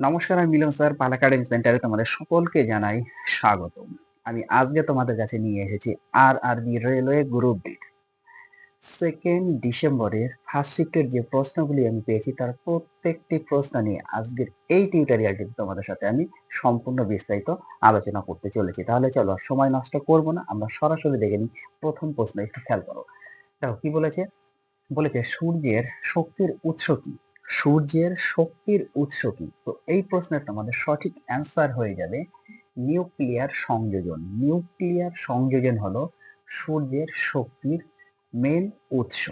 নমস্কার, আমি মিলন স্যার, পাল একাডেমি সেন্টারে তোমাদের সকলকে জানাই স্বাগত আমি আজকে তোমাদের কাছে নিয়ে এসেছি R R B railway group D second ডিসেম্বরের ফার্স্ট শিফটের যে প্রশ্নগুলি আমি পেয়েছি, তার প্রত্যেকটি প্রশ্ন নিয়ে আজকের এই টিউটোরিয়ালটি তোমাদের সাথে আমি সম্পূর্ণ বিস্তারিত আলোচনা করতে চলেছি। তাহলে চলো সময় নষ্ট করব না, আমরা সরাসরি দেখে নিই প্রথম প্রশ্ন, একটু খেয়াল করো। দেখো, কি বলেছে? বলেছে সূর্যের শক্তির উৎস কি? সূর্যের শক্তির উৎস কি? তো এই প্রশ্নের তোমাদের সঠিক অ্যান্সার হয়ে যাবে নিউক্লিয়ার সংযোজন। নিউক্লিয়ার সংযোজন হলো সূর্যের শক্তির মেন উৎস।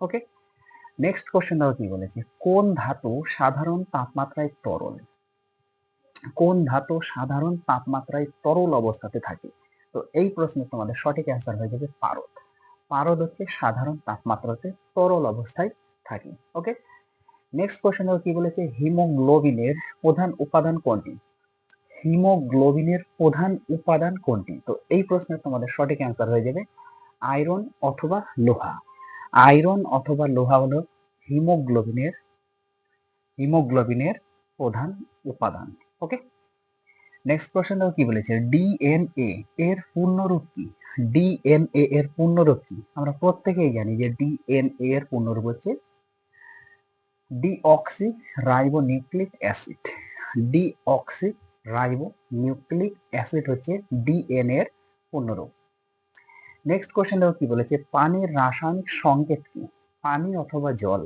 ওকে নেক্সট কোশ্চেন দেখো কি বলেছে? কোন ধাতু সাধারণ তাপমাত্রায় তরল? কোন ধাতু সাধারণ তাপমাত্রায় তরল অবস্থাতে থাকে? তো এই প্রশ্নের তোমাদের সঠিক অ্যান্সার হয়ে যাবে পারদ। পারদ হচ্ছে সাধারণ তাপমাত্রাতে তরল অবস্থায় থাকে। ওকে নেক্সট কোশ্চেন কি বলেছে? হিমোগ্লোবিনের প্রধান উপাদান কোনটি? হিমোগ্লোবিনের প্রধান উপাদান কোনটি? তো এই প্রশ্নের তোমাদের সঠিক অ্যান্সার হয়ে যাবে আয়রন অথবা লোহা। আয়রন অথবা লোহা হলো হিমোগ্লোবিনের হিমোগ্লোবিনের প্রধান উপাদান। ওকে নেক্সট কোশ্চেন কি বলেছে? ডিএনএ এর পূর্ণরূপ কি? ডিএনএ এর পূর্ণরূপ কি? আমরা প্রত্যেকেই জানি যে ডিএনএ এর পূর্ণরূপ হচ্ছে deoxy ribo nucleic acid deoxy ribo nucleic acid হচ্ছে ডিএনএ এর পূর্ণরূপ নেক্সট কোশ্চেন দেখো কি বলেছে, পানির রাসায়নিক সংকেত কি? পানি অথবা জল।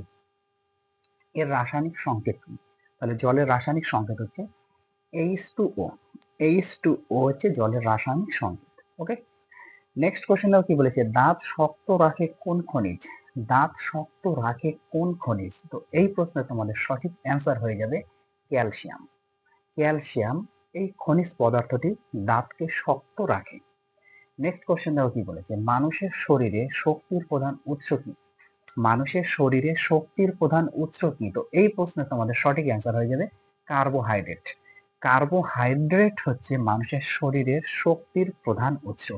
এর রাসায়নিক সংকেত কি? তাহলে জলের রাসায়নিক সংকেত হচ্ছে H two O H two O হচ্ছে জলের রাসায়নিক সংকেত ওকে নেক্সট কোশ্চেন দেখো কি বলেছে, দাঁত শক্ত রাখে কোন খনিজ? দাঁত শক্ত রাখে কোন খনিজ? তো এই প্রশ্নে তোমাদের সঠিক অ্যান্সার হয়ে যাবে ক্যালসিয়াম। ক্যালসিয়াম, এই খনিজ পদার্থটি দাঁতকে শক্ত রাখে। নেক্সট কোশ্চেন দেখো কি বলেছে, মানুষের শরীরে শক্তির প্রধান উৎস কি? মানুষের শরীরে শক্তির প্রধান উৎস কি? তো এই প্রশ্নে তোমাদের সঠিক অ্যান্সার হয়ে যাবে কার্বোহাইড্রেট কার্বোহাইড্রেট হচ্ছে মানুষের শরীরের শক্তির প্রধান উৎস।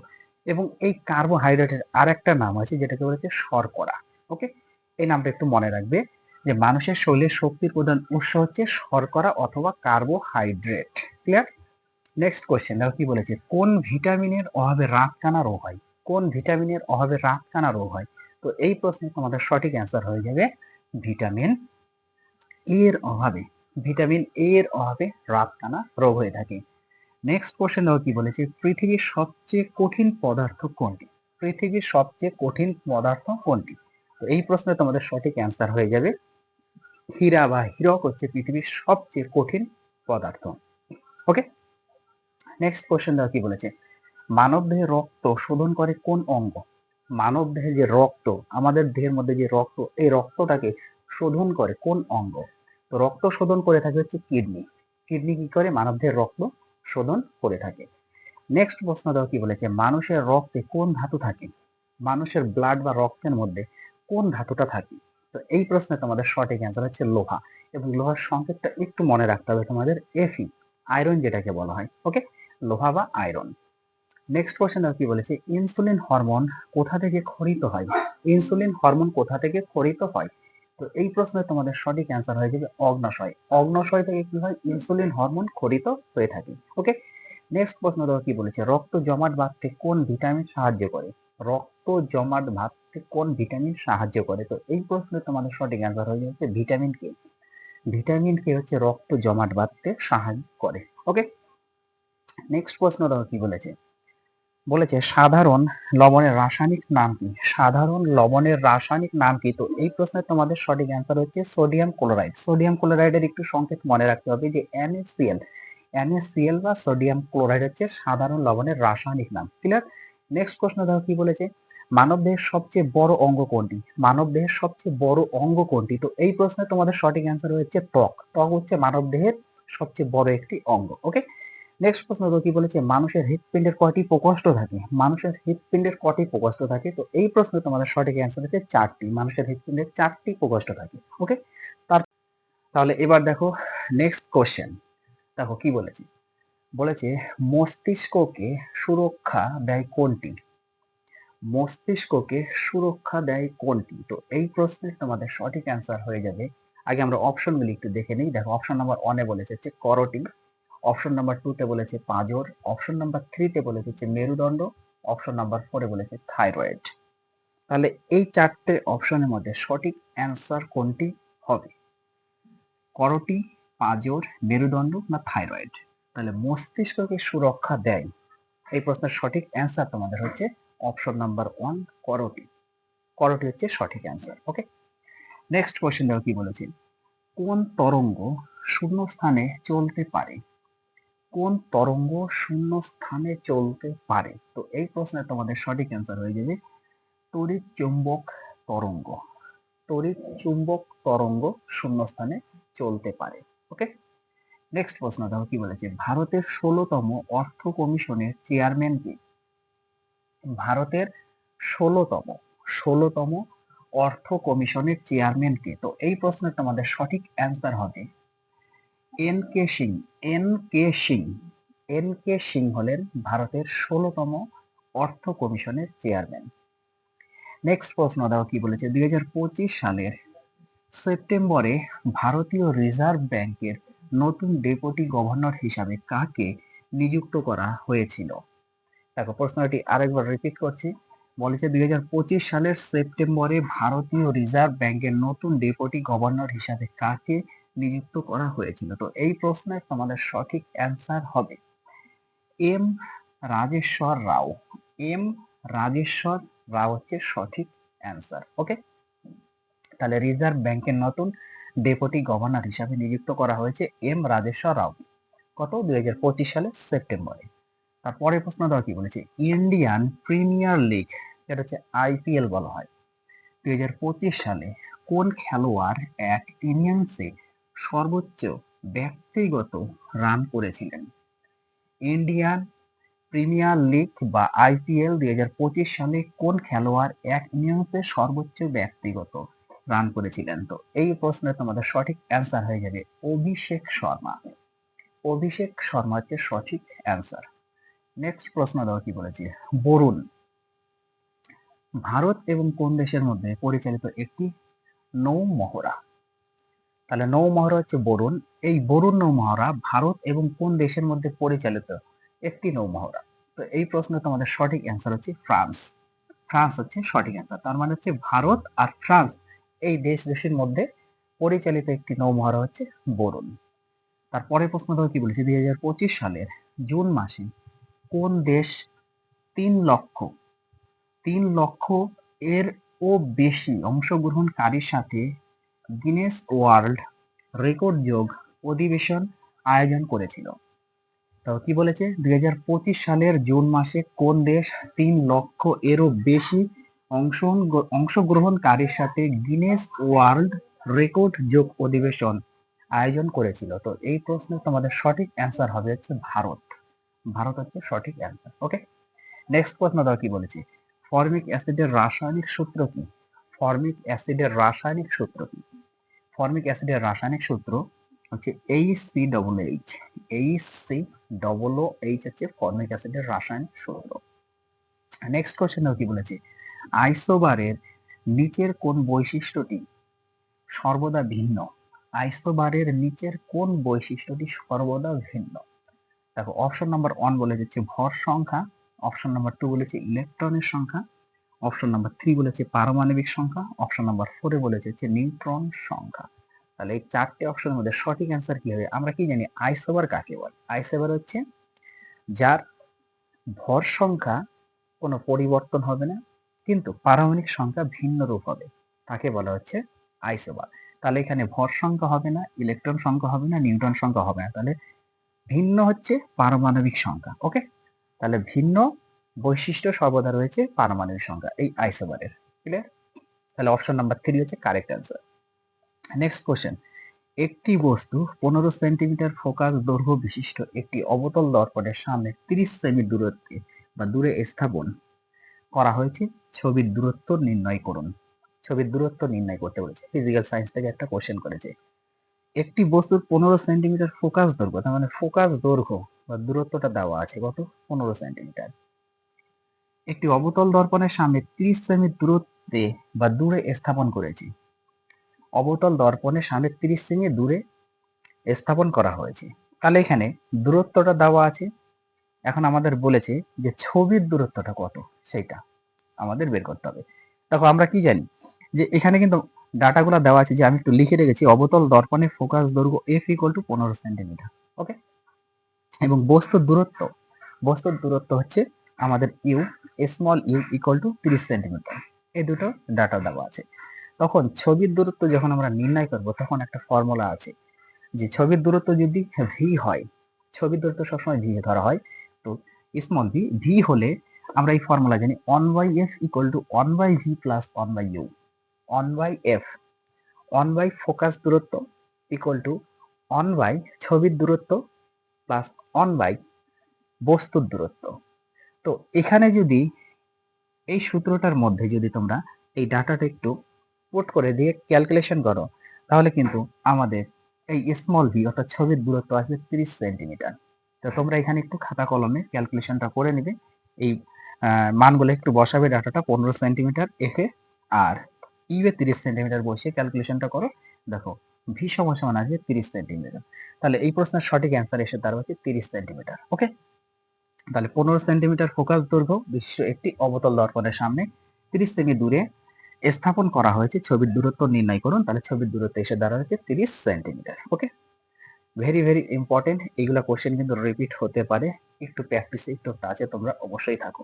এবং এই কার্বোহাইড্রেটের আর একটা নাম আছে, যেটাকে বলেছে শর্করা। ওকে এই নামটা একটু মনে রাখবে যে মানুষের শরীরে শক্তির প্রধান উৎস হচ্ছে শর্করা অথবা কার্বোহাইড্রেট ক্লিয়ার নেক্সট কোয়েশ্চেন দেখো কি বলেছে? কোন ভিটামিনের অভাবে রাতকানা রোগ হয়? কোন ভিটামিনের অভাবে রাতকানা রোগ হয়? তো এই প্রশ্নে তোমাদের সঠিক অ্যান্সার হয়ে যাবে ভিটামিন এর অভাবে, ভিটামিন এর অভাবে রাতকানা রোগ হয়ে থাকে। নেক্সট কোশ্চেন দেখো কি বলেছে? পৃথিবীর সবচেয়ে কঠিন পদার্থ কোনটি? পৃথিবীর সবচেয়ে কঠিন পদার্থ কোনটি? তো এই প্রশ্নে তোমাদের সঠিক অ্যান্সার হয়ে যাবে। হীরা বা হীরক হচ্ছে পৃথিবীর সবচেয়ে কঠিন পদার্থ। ওকে নেক্সট কোশ্চেন দেখো কি বলেছে? মানব দেহে রক্ত শোধন করে কোন অঙ্গ? মানব দেহে যে রক্ত, আমাদের দেহের মধ্যে যে রক্ত, এই রক্তটাকে শোধন করে কোন অঙ্গ? তো রক্ত শোধন করে থাকে হচ্ছে কিডনি। কিডনি কি করে? মানব দেহের রক্ত শোধন করে থাকে। নেক্সট প্রশ্ন দেখো কি বলেছে? মানুষের রক্তে কোন ধাতু থাকে? মানুষের ব্লাড বা রক্তের মধ্যে কোন ধাতুটা থাকে? তো এই প্রশ্নে তোমাদের সঠিক অ্যান্সার হচ্ছে লোহা এবং লোহার সংকেতটা একটু মনে রাখতে হবে তোমাদের এফি আয়রন যেটাকে বলা হয় ওকে লোহা বা আয়রন নেক্সট কোশ্চেন কি বলেছে? ইনসুলিন হরমোন কোথা থেকে খরিত হয়? ইনসুলিন হরমোন কোথা থেকে খরিত হয়? তো এই প্রশ্নে তোমাদের সঠিক অ্যান্সার হয়ে যাবে অগ্নাশয়। অগ্নাশয় থেকে কি হয়? ইনসুলিন হরমোন খরিত হয়ে থাকে। ওকে নেক্সট প্রশ্ন দেখো কি বলেছে? রক্ত জমাট বাঁধতে কোন ভিটামিন সাহায্য করে? রক্ত জমাট বাঁধতে কোন ভিটামিন সাহায্য করে? তো এই প্রশ্নে তোমাদের সঠিক অ্যান্সার হয়ে যাচ্ছে ভিটামিন কে ভিটামিন কে হচ্ছে রক্ত জমাট বাঁধতে সাহায্য করে। ওকে নেক্সট প্রশ্ন দেখো কি বলেছে? বলেছে, সাধারণ লবণের রাসায়নিক নাম কি? সাধারণ লবণের রাসায়নিক নাম কি? তো এই প্রশ্নের তোমাদের সঠিক অ্যান্সার হচ্ছে সোডিয়াম ক্লোরাইড সোডিয়াম ক্লোরাইডের একটু সংকেত মনে রাখতে হবে যে, NaCl NaCl বা সোডিয়াম ক্লোরাইড হচ্ছে সাধারণ লবণের রাসায়নিক নাম। ক্লিয়ার নেক্সট প্রশ্ন দেখো কি বলেছে? মানব দেহের সবচেয়ে বড় অঙ্গ কোনটি? মানব দেহের সবচেয়ে বড় অঙ্গ কোনটি? তো এই প্রশ্নে তোমাদের সঠিক অ্যান্সার হচ্ছে ত্বক। ত্বক হচ্ছে মানব দেহের সবচেয়ে বড় একটি অঙ্গ ওকে নেক্সট প্রশ্ন তো কি বলেছে? মানুষের হৃৎপিণ্ডের কয়টি প্রকোষ্ঠ থাকে? মানুষের হৃৎপিণ্ডের কটি প্রকোষ্ঠ থাকে? তো এই প্রশ্ন তোমাদের সঠিক অ্যান্সার হচ্ছে চারটি। মানুষের হৃৎপিণ্ডের চারটি প্রকোষ্ঠ থাকে। ওকে তার তাহলে এবার দেখো নেক্সট কোশ্চেন দেখো কি বলেছে? বলেছে, মস্তিষ্ককে সুরক্ষা দেয় কোনটি? মস্তিষ্ককে সুরক্ষা দেয় কোনটি? তো এই প্রশ্নের তোমাদের সঠিক অ্যান্সার হয়ে যাবে। আগে আমরা অপশনগুলি একটু দেখে নিই। দেখো অপশন নাম্বার ওয়ানে বলেছে হচ্ছে করটি অপশন নাম্বার টুতে বলেছে পাঁজর অপশন নাম্বার থ্রিতে বলেছে হচ্ছে মেরুদণ্ড অপশন নাম্বার ফোরে বলেছে থাইরয়েড তাহলে এই চারটে অপশনের মধ্যে সঠিক অ্যান্সার কোনটি হবে? করটি, পাঁজর, মেরুদণ্ড না থাইরয়েড তাহলে মস্তিষ্ককে সুরক্ষা দেয়। এই প্রশ্নের সঠিক অ্যান্সার তোমাদের হচ্ছে অপশন নাম্বার ওয়ান করটি। করটি হচ্ছে সঠিক অ্যান্সার ওকে নেক্সট কোয়েশ্চেন দেখো কি বলেছে? কোন তরঙ্গ শূন্য স্থানে চলতে পারে? কোন তরঙ্গ শূন্য স্থানে চলতে পারে? তো এই প্রশ্নের তোমাদের সঠিক অ্যান্সার হয়ে যাবে, তড়িৎ চুম্বক তরঙ্গ। তড়িৎ চুম্বক তরঙ্গ শূন্য স্থানে চলতে পারে ওকে নেক্সট প্রশ্ন দেখো কি বলেছে, ভারতের ষোলোতম অর্থ কমিশনের চেয়ারম্যান কে? ভারতের ষোলোতম ষোলোতম অর্থ কমিশনের চেয়ারম্যান কে? তো এই প্রশ্নের তোমাদের সঠিক অ্যান্সার হবে N K Singh N K Singh N K Singh হলেন ভারতের ষোলোতম অর্থ কমিশনের চেয়ারম্যান। নেক্সট প্রশ্ন দাও কি বলেছে, দুই সালের সেপ্টেম্বরে ভারতীয় রিজার্ভ ব্যাংকের নতুন ডেপুটি গভর্নর হিসাবে কাকে নিযুক্ত করা হয়েছিল? দেখো প্রশ্নটি আরেকবার রিপিট করছি। বলেছে দুই হাজার পঁচিশ সালের সেপ্টেম্বরে ভারতীয় রিজার্ভ ব্যাংকের নতুন ডেপুটি গভর্নর হিসাবে কাকে নিযুক্ত করা হয়েছিল। তো এই প্রশ্নের তোমাদের সঠিক অ্যান্সার হবে এম রাজেশ্বর রাও। এম রাজেশ্বর রাও হচ্ছে সঠিক অ্যান্সার ওকে তাহলে রিজার্ভ ব্যাংকের নতুন ডেপুটি গভর্নর হিসাবে নিযুক্ত করা হয়েছে এম রাজেশ্বর রাও। কত? দুই সালের সেপ্টেম্বরে। তারপরে প্রশ্ন দেওয়া কি বলেছে? ইন্ডিয়ান প্রিমিয়ার লিগ যেটা হচ্ছে আইপিএল বলা হয়। দুই হাজার পঁচিশ সালে কোন খেলোয়াড় এক ইনিংসে সর্বোচ্চ ব্যক্তিগত রান করেছিলেন। ইন্ডিয়ান প্রিমিয়ার লিগ বা আইপিএল দুই হাজার পঁচিশ সালে কোন খেলোয়াড় এক ইনিংসে সর্বোচ্চ ব্যক্তিগত রান করেছিলেন? তো এই প্রশ্নের তোমাদের সঠিক অ্যান্সার হয়ে যাবে অভিষেক শর্মা। অভিষেক শর্মা হচ্ছে সঠিক অ্যান্সার নেক্সট প্রশ্ন দেওয়া কি বলেছি? বরুণ, ভারত এবং কোন দেশের মধ্যে পরিচালিত একটি নৌ মহড়া তাহলে নৌ মহড়া হচ্ছে বরুণ। এই বরুণ নৌ মহড়া ভারত এবং কোন দেশের মধ্যে পরিচালিত? একটি নৌ মহড়া। তো এই প্রশ্নে তোমাদের সঠিক অ্যান্সার হচ্ছে ফ্রান্স। ফ্রান্স হচ্ছে সঠিক অ্যান্সার তার মানে হচ্ছে ভারত আর ফ্রান্স এই দেশ দেশের মধ্যে পরিচালিত একটি নৌ মহড়া হচ্ছে বরুণ। তারপরে প্রশ্ন কি বলেছি? দুই হাজার পঁচিশ সালের জুন মাসে কোন দেশ তিন লক্ষ তিন লক্ষ এর ও বেশি অংশগ্রহণকারীর সাথে গিনেস ওয়ার্ল্ড রেকর্ড যোগ অধিবেশন আয়োজন করেছিল। তো কি বলেছে? দুই হাজার পঁচিশ সালের জুন মাসে কোন দেশ তিন লক্ষ এরও বেশি অংশ অংশগ্রহণকারীর সাথে গিনেস ওয়ার্ল্ড রেকর্ড যোগ অধিবেশন আয়োজন করেছিল? তো এই প্রশ্নে তোমাদের সঠিক অ্যান্সার হবে হচ্ছে ভারত। ভারত হচ্ছে সঠিক অ্যান্সার ওকে নেক্সট প্রশ্ন দাও কি বলেছি? ফর্মিক অ্যাসিডের রাসায়নিক সূত্র কি? ফর্মিক অ্যাসিডের রাসায়নিক সূত্র কি? ফর্মিক অ্যাসিডের রাসায়নিক সূত্র হচ্ছে H C double H H C double O H হচ্ছে ফর্মিক অ্যাসিডের রাসায়নিক সূত্র। নেক্সট কোশ্চেন কি বলেছে? আইসোবারের নিচের কোন বৈশিষ্ট্যটি সর্বদা ভিন্ন? আইসোবারের নিচের কোন বৈশিষ্ট্যটি সর্বদা ভিন্ন? দেখো অপশন নাম্বার ওয়ান বলে দিচ্ছে ভর সংখ্যা অপশন নাম্বার টু বলেছে ইলেকট্রনের সংখ্যা অপশন নাম্বার থ্রি বলেছে পারমাণবিক সংখ্যা। অপশন নাম্বার ফোরে বলেছে যে নিউট্রন সংখ্যা। তাহলে এই চারটে অপশনের মধ্যে সঠিক অ্যান্সার কি হবে? আমরা কি জানি? আইসোবার কাকে বলে? আইসোবার হচ্ছে যার ভর সংখ্যা কোনো পরিবর্তন হবে না, কিন্তু পারমাণবিক সংখ্যা ভিন্ন রূপ হবে। তাকে বলা হচ্ছে আইসোবার। তাহলে এখানে ভর সংখ্যা হবে না, ইলেকট্রন সংখ্যা হবে না, নিউট্রন সংখ্যা হবে না। তাহলে ভিন্ন হচ্ছে পারমাণবিক সংখ্যা ওকে তাহলে ভিন্ন বৈশিষ্ট্য সর্বদা রয়েছে পারমাণবিক সংখ্যা, এই আইসোবারের। ক্লিয়ার তাহলে অপশন নাম্বার থ্রি হচ্ছে কারেক্ট অ্যান্সার নেক্সট কোশ্চেন একটি বস্তু পনেরো সেন্টিমিটার ফোকাস দৈর্ঘ্য বিশিষ্ট একটি অবতল দর্পণের সামনে তিরিশ সেমি দূরত্বে বা দূরে স্থাপন করা হয়েছে। ছবির দূরত্ব নির্ণয় করুন। ছবির দূরত্ব নির্ণয় করতে বলেছে। ফিজিক্যাল সায়েন্স থেকে একটা কোশ্চেন করেছে। একটি বস্তুর পনেরো সেন্টিমিটার ফোকাস দৈর্ঘ্য, তার মানে ফোকাস দৈর্ঘ্য বা দূরত্বটা দেওয়া আছে কত? পনেরো সেন্টিমিটার একটি অবতল দর্পণের সামনে ত্রিশ সেমি দূরত্বে বা দূরে স্থাপন করেছি। অবতল দর্পণের সামনে তিরিশ সেমি দূরে স্থাপন করা হয়েছে। তাহলে এখানে দূরত্বটা দেওয়া আছে। এখন আমাদের বলেছে যে ছবির দূরত্বটা কত? সেইটা আমাদের বের করতে হবে। দেখো, আমরা কি জানি? যে এখানে কিন্তু ডাটাগুলো দেওয়া আছে যে আমি একটু লিখে রেখেছি, অবতল দর্পণে ফোকাস দৈর্ঘ্য এফ ইকুয়াল টু পনেরো সেন্টিমিটার ওকে এবং বস্তুর দূরত্ব বস্তুর দূরত্ব হচ্ছে আমাদের U small U equal to তিরিশ সেন্টিমিটার এই দুটো ডাটা দেওয়া আছে। তখন ছবির দূরত্ব যখন আমরা নির্ণয় করব, তখন একটা ফর্মুলা আছে যে ছবির দূরত্ব যদি ভি হয়, ছবির দূরত্ব সবসময় ভি ধরা হয়, তো স্মল ভি ভি হলে আমরা এই ফর্মুলা জানি one by F equal to one by V plus one by U one by F one by focus দূরত্ব ইকুয়াল টু ওয়ান বাই ছবির দূরত্ব প্লাস ওয়ান বাই বস্তুর দূরত্ব। তো এখানে যদি এই সূত্রটার মধ্যে যদি তোমরা এই ডাটাটা একটু পুট করে দিয়ে ক্যালকুলেশন করো, তাহলে কিন্তু আমাদের এই স্মল ভি অর্থাৎ ছবির দূরত্ব আছে তিরিশ সেন্টিমিটার তো তোমরা এখানে একটু খাতা কলমে ক্যালকুলেশনটা করে নিবে। এই মানগুলো একটু বসাবে ডাটাটা পনেরো সেন্টিমিটার এফে আর ইউ এ তিরিশ সেন্টিমিটার বসে ক্যালকুলেশনটা করো, দেখো ভি সমান আসবে তিরিশ সেন্টিমিটার তাহলে এই প্রশ্নের সঠিক অ্যান্সার এসে দাঁড়াচ্ছে তিরিশ সেন্টিমিটার ওকে তাহলে পনেরো সেন্টিমিটার ফোকাস দৈর্ঘ্য বিশিষ্ট একটি অবতল দর্পণের সামনে। তিরিশ সেমি দূরে স্থাপন করা হয়েছে ছবির দূরত্ব নির্ণয় করুন, তাহলে ছবির দূরত্ব এসে দাঁড়াচ্ছে তিরিশ centimetre okay very very important এইগুলা কোশ্চেন কিন্তু রিপিট হতে পারে। একটু প্র্যাকটিসে একটু টাচে তোমরা অবশ্যই থাকো।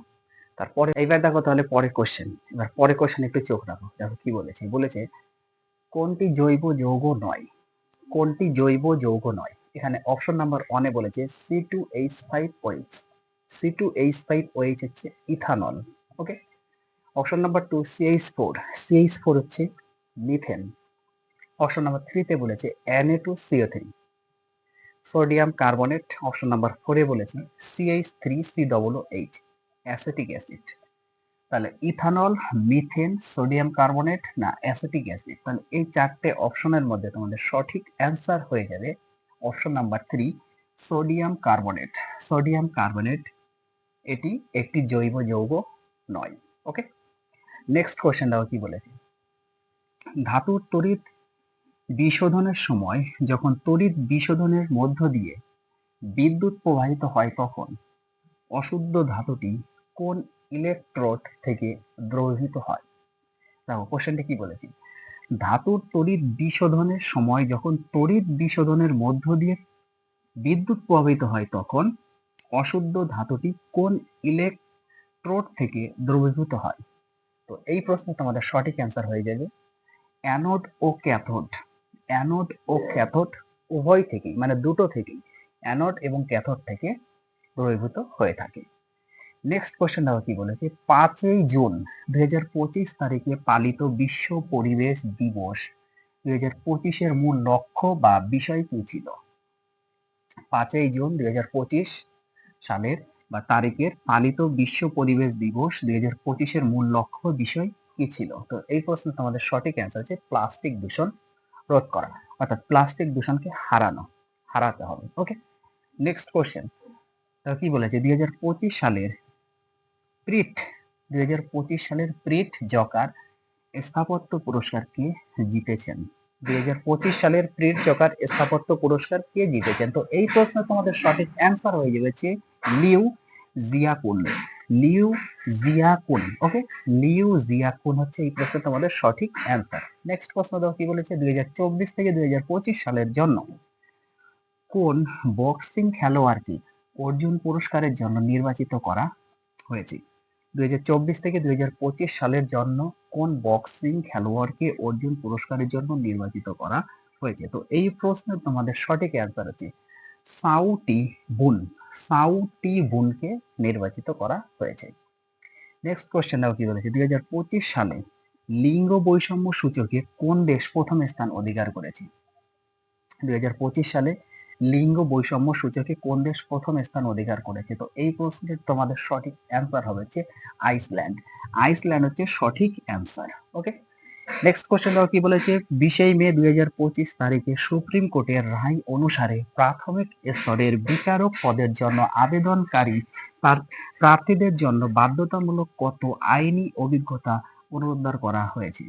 তারপরে, এইবার দেখো তাহলে পরের কোশ্চেন এবার পরের কোশ্চেন একটু চোখ রাখো। দেখো কি বলেছে? বলেছে, কোনটি জৈব যৌগ নয়? কোনটি জৈব যৌগ নয়? এখানে অপশন নাম্বার ওয়ানে বলেছে C two H five OH C two H five OH হচ্ছে ethanol okay option number two CH four CH four হচ্ছে মিথেন অপশন নাম্বার থ্রিতে বলেছে NA two CO three sodium carbonate option number ফোরে বলেছে CH three C double H acetic acid তাহলে ethanol methane sodium carbonate না acetic acid তাহলে এই চারটে অপশনের মধ্যে তোমাদের সঠিক অ্যান্সার হয়ে যাবে option number three sodium carbonate sodium carbonate এটি একটি জৈব যৌগ নয় ওকে নেক্সট কোশ্চেন দেখো কি বলেছে? ধাতুর তড়িৎ বিশোধনের সময় যখন তড়িৎ বিশোধনের মধ্য দিয়ে বিদ্যুৎ প্রবাহিত হয় তখন অশুদ্ধ ধাতুটি কোন ইলেকট্রোড থেকে দ্রবীভূত হয়? দেখো কোশ্চেনটা কি বলেছি? ধাতুর তড়িৎ বিশোধনের সময় যখন তড়িৎ বিশোধনের মধ্য দিয়ে বিদ্যুৎ প্রবাহিত হয় তখন অশুদ্ধ ধাতুটি কোন ইলেকট্রোড থেকে দ্রবীভূত হয়? তো এই প্রশ্নে তোমাদের সঠিক অ্যান্সার হয়ে যাবে। অ্যানোড ও ক্যাথোড অ্যানোড ও ক্যাথোড উভয় থেকেই মানে দুটো থেকেই অ্যানোড এবং ক্যাথোড থেকে দ্রবীভূত হয়ে থাকে। নেক্সট কোশ্চেন দেখো কি বলেছে? পাঁচই জুন দুই হাজার পঁচিশ তারিখে পালিত বিশ্ব পরিবেশ দিবস দুই হাজার পঁচিশের মূল লক্ষ্য বা বিষয় কি ছিল? পাঁচই জুন দুই হাজার পঁচিশ সালের বা তারিখের পালিত বিশ্ব পরিবেশ দিবস দুই হাজার পঁচিশের মূল লক্ষ্য বিষয় কি ছিল? তো এই প্রশ্ন তোমাদের সঠিক অ্যান্সার হচ্ছে প্লাস্টিক দূষণ রোধ করা, অর্থাৎ প্লাস্টিক দূষণকে হারানো, হারাতে হবে ওকে নেক্সট কোশ্চেন কি বলেছে? দুই হাজার পঁচিশ সালের প্রিট দুই হাজার পঁচিশ সালের প্রিট জকার স্থাপত্য পুরস্কার কে জিতেছেন? দুই হাজার পঁচিশ সালের প্রিট জকার স্থাপত্য পুরস্কার কে জিতেছেন? তো এই প্রশ্নে তোমাদের সঠিক অ্যান্সার হয়ে যাবে Liu Jiakun Liu Jiakun okay Liu Jiakun হচ্ছে এই প্রশ্নে তোমাদের সঠিক অ্যান্সার নেক্সট প্রশ্ন দেখো কি বলেছে? দুই হাজার চব্বিশ থেকে দুই হাজার পঁচিশ সালের জন্য কোন বক্সিং খেলোয়াড়কে অর্জুন পুরস্কারের জন্য নির্বাচিত করা হয়েছে? দুই থেকে দুই সালের জন্য কোন বক্সিং খেলোয়াড়কে অর্জুন পুরস্কারের জন্য নির্বাচিত করা হয়েছে? তো এই প্রশ্নের তোমাদের সঠিক অ্যান্সার আছে সাউটি বুন। সাউটি বুনকে নির্বাচিত করা হয়েছে। নেক্সট কোশ্চেন দেখো কি বলেছে? দুই সালে লিঙ্গ বৈষম্য সূচকে কোন দেশ প্রথম স্থান অধিকার করেছে? দুই সালে লিঙ্গ বৈষম্য সূচকে কোন দেশ প্রথম স্থান অধিকার করেছে? তো এই প্রশ্নের তোমাদের সঠিক অ্যান্সার হবে হচ্ছে আইসল্যান্ড। আইসল্যান্ড হচ্ছে সঠিক অ্যান্সার ওকে নেক্সট কোশ্চেন দেখো কি বলেছে? বিশে মে দুই তারিখে সুপ্রিম কোর্টের রায় অনুসারে প্রাথমিক স্তরের বিচারক পদের জন্য আবেদনকারী প্রার্থীদের জন্য বাধ্যতামূলক কত আইনি অভিজ্ঞতা পুনরুদ্ধার করা হয়েছে?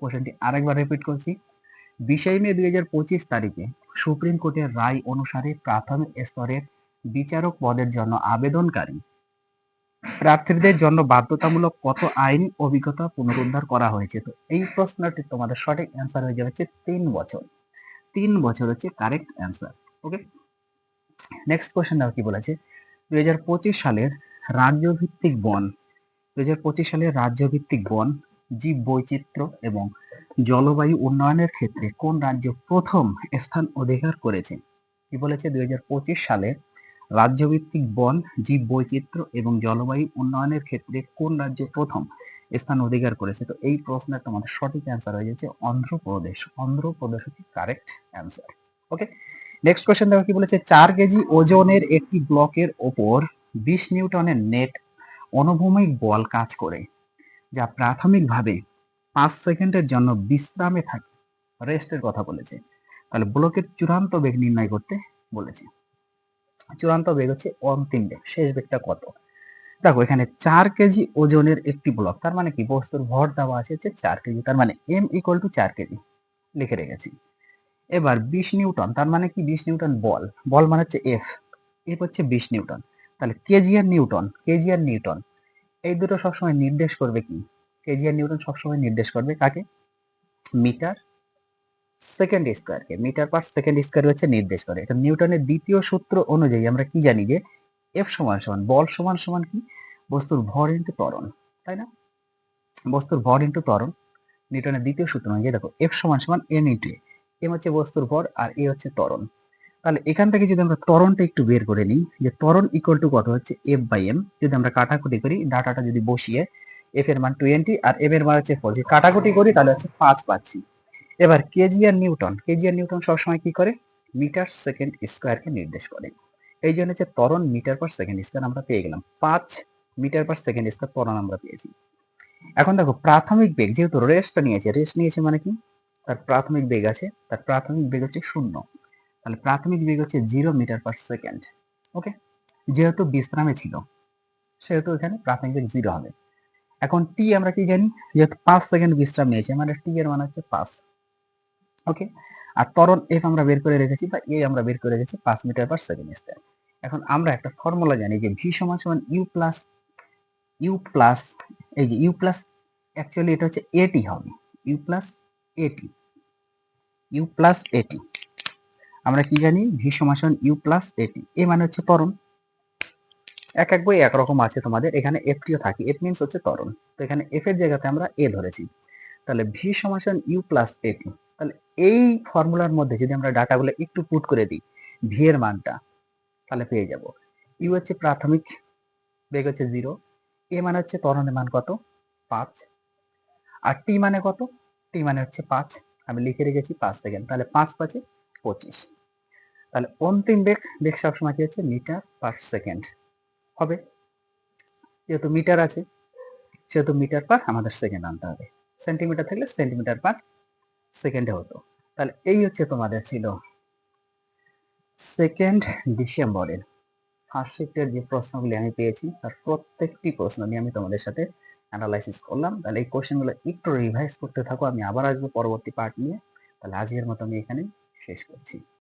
কোশ্চেনটি আরেকবার রিপিট করছি। বিশে মে দুই হাজার পঁচিশ তারিখে সুপ্রিম কোর্টের রায় অনুসারে প্রাথমিক স্তরের বিচারক পদের জন্য আবেদনকারী প্রার্থীদের জন্য বাধ্যতামূলক কত আইন অভিজ্ঞতা পুনরুদ্ধার করা হয়েছে? তো এই প্রশ্নটি তোমাদের সঠিক অ্যান্সার হয়ে যাবে হচ্ছে তিন বছর। তিন বছর হচ্ছে correct answer okay next question দেখো কি বলেছে? দুই হাজার পঁচিশ সালের রাজ্যভিত্তিক বন দুই হাজার পঁচিশ সালের রাজ্যভিত্তিক বন, জীব বৈচিত্র্য এবং জলবায়ু উন্নয়নের ক্ষেত্রে কোন রাজ্য প্রথম স্থান অধিকার করেছে? কি বলেছে? দুই হাজার পঁচিশ সালে রাজ্যভিত্তিক বন জীব বৈচিত্র্য এবং জলবায়ু উন্নয়নের ক্ষেত্রে কোন রাজ্য প্রথম স্থান অধিকার করেছে? তো এই প্রশ্নের তোমাদের সঠিক অ্যান্সার হয়ে যাচ্ছে অন্ধ্রপ্রদেশ। অন্ধ্রপ্রদেশ হচ্ছে correct answer okay next question দেখো কি বলেছে? চার কেজি ওজনের একটি ব্লকের ওপর বিশ নিউটনের নেট অনুভূমিক বল কাজ করে, যা প্রাথমিকভাবে পাঁচ সেকেন্ডের জন্য বিশ্রামে থাকে। রেস্টের কথা বলেছে। তাহলে ব্লকের চূড়ান্ত বেগ নির্ণয় করতে বলেছে। চূড়ান্ত বেগ হচ্ছে অন্তিম বেগ, শেষ বেগটা কত? দেখো, এখানে চার কেজি ওজনের একটি ব্লক তার মানে কি? বস্তুর ভর দেওয়া আছে হচ্ছে চার কেজি, তার মানে এম ইকুয়াল টু চার কেজি, লিখে রেখেছি। এবার বিশ নিউটন, তার মানে কি? বিশ নিউটন বল বল মানে হচ্ছে এফ এফ হচ্ছে বিশ নিউটন। তাহলে কেজি আর নিউটন কেজি আর নিউটন, এই দুটো সবসময় নির্দেশ করবে কি? কেজি আর নিউটন সবসময় নির্দেশ করবে কাকে? মিটার সেকেন্ড স্কোয়ারকে মিটার পার সেকেন্ড স্কোয়ার হচ্ছে নির্দেশ করে। এটা নিউটনের দ্বিতীয় সূত্র অনুযায়ী আমরা কি জানি যে এফ সমান সমান, বল সমান সমান কি? বস্তুর ভর ইন্টু ত্বরণ, তাই না? বস্তুর ভর ইন্টু ত্বরণ, নিউটনের দ্বিতীয় সূত্র অনুযায়ী দেখো এফ সমান সমান এম ইন্টু এম হচ্ছে বস্তুর ভর আর এ হচ্ছে ত্বরণ। তাহলে এখান থেকে যদি আমরা ত্বরণটা একটু বের করে নিই, যে ত্বরণ ইকুয়াল টু কত হচ্ছে? এফ বাই এম যদি আমরা কাটাকুটি করি, ডাটাটা যদি বসিয়ে এফ এর মান টোয়েন্টি আর এম এর মান হচ্ছে ফোর যদি কাটাকুটি করি, তাহলে হচ্ছে পাঁচ পাচ্ছি। এবার কেজি আর নিউটন কেজি আর নিউটন সবসময় কি করে? মিটার সেকেন্ড স্কোয়ারকে নির্দেশ করে। এই জন্য হচ্ছে ত্বরণ মিটার পার সেকেন্ড স্কোয়ার আমরা পেয়ে গেলাম। পাঁচ মিটার পার সেকেন্ড স্কোয়ার ত্বরণ আমরা পেয়েছি। এখন দেখো, প্রাথমিক বেগ, যেহেতু রেস্টটা নিয়েছে রেস্ট নিয়েছে মানে কি? তার প্রাথমিক বেগ আছে, তার প্রাথমিক বেগ হচ্ছে শূন্য। তাহলে প্রাথমিক বেগ হচ্ছে zero metre per second. Okay? যেহেতু বিশ্রামে ছিল, সেহেতু এখানে প্রাথমিক বেগ জিরো হবে। এখন টি আমরা কি জানি? যেহেতু পাঁচ সেকেন্ড বিশ্রাম নিয়েছে মানে টি এর মান হচ্ছে পাঁচ। ওকে আর ত্বরণ এফ আমরা বের করে রেখেছি বা এ আমরা বের করে রেখেছি পাঁচ মিটার পার সেকেন্ড স্কোয়ার এখন আমরা একটা ফর্মুলা জানি যে ভি সমান সমান ইউ প্লাস ইউ প্লাস এই যে ইউ প্লাস অ্যাকচুয়ালি এটা হচ্ছে এটি হবে। U plus at U plus at আমরা কি জানি? ভি সমান ইউ প্লাস এটি এ মানে হচ্ছে ত্বরণ। এক এক বই একরকম আছে তোমাদের। এখানে এফটিও থাকে। এফ মিনস হচ্ছে ত্বরণ। তো এখানে এফ এর জায়গাতে আমরা এ ধরেছি। তাহলে ভি সমান ইউ প্লাস এটি তাহলে এই ফর্মুলার মধ্যে যদি আমরা ডাটাগুলো একটু পুট করে দিই ভি এর মানটা, তাহলে পেয়ে যাব। ইউ হচ্ছে প্রাথমিক বেগ হচ্ছে জিরো এ মানে হচ্ছে তরণের মান কত? পাঁচ। আর টি মানে কত? টি মানে হচ্ছে পাঁচ। আমি লিখে রেখেছি পাঁচ সেকেন্ড তাহলে পাঁচ পাঁচে পঁচিশ। তাহলে অন্তিম বেগ বেগ সবসময় কি হচ্ছে? Metre per second. হবে? যেহেতু মিটার আছে, সেহেতু মিটার পার আমাদের সেকেন্ড আনতে হবে। সেন্টিমিটার থাকলে সেন্টিমিটার পার সেকেন্ডে হতো। তাহলে এই হচ্ছে তোমাদের ছিল সেকেন্ড ডিসেম্বরের ফার্স্ট শিফটের যে প্রশ্নগুলি আমি পেয়েছি, তার প্রত্যেকটি প্রশ্ন নিয়ে আমি তোমাদের সাথে অ্যানালাইসিস করলাম। তাহলে এই কোশ্চেনগুলো একটু রিভাইজ করতে থাকো, আমি আবার আসব পরবর্তী পার্ট নিয়ে। তাহলে আজকের মতো আমি এখানে শেষ করছি।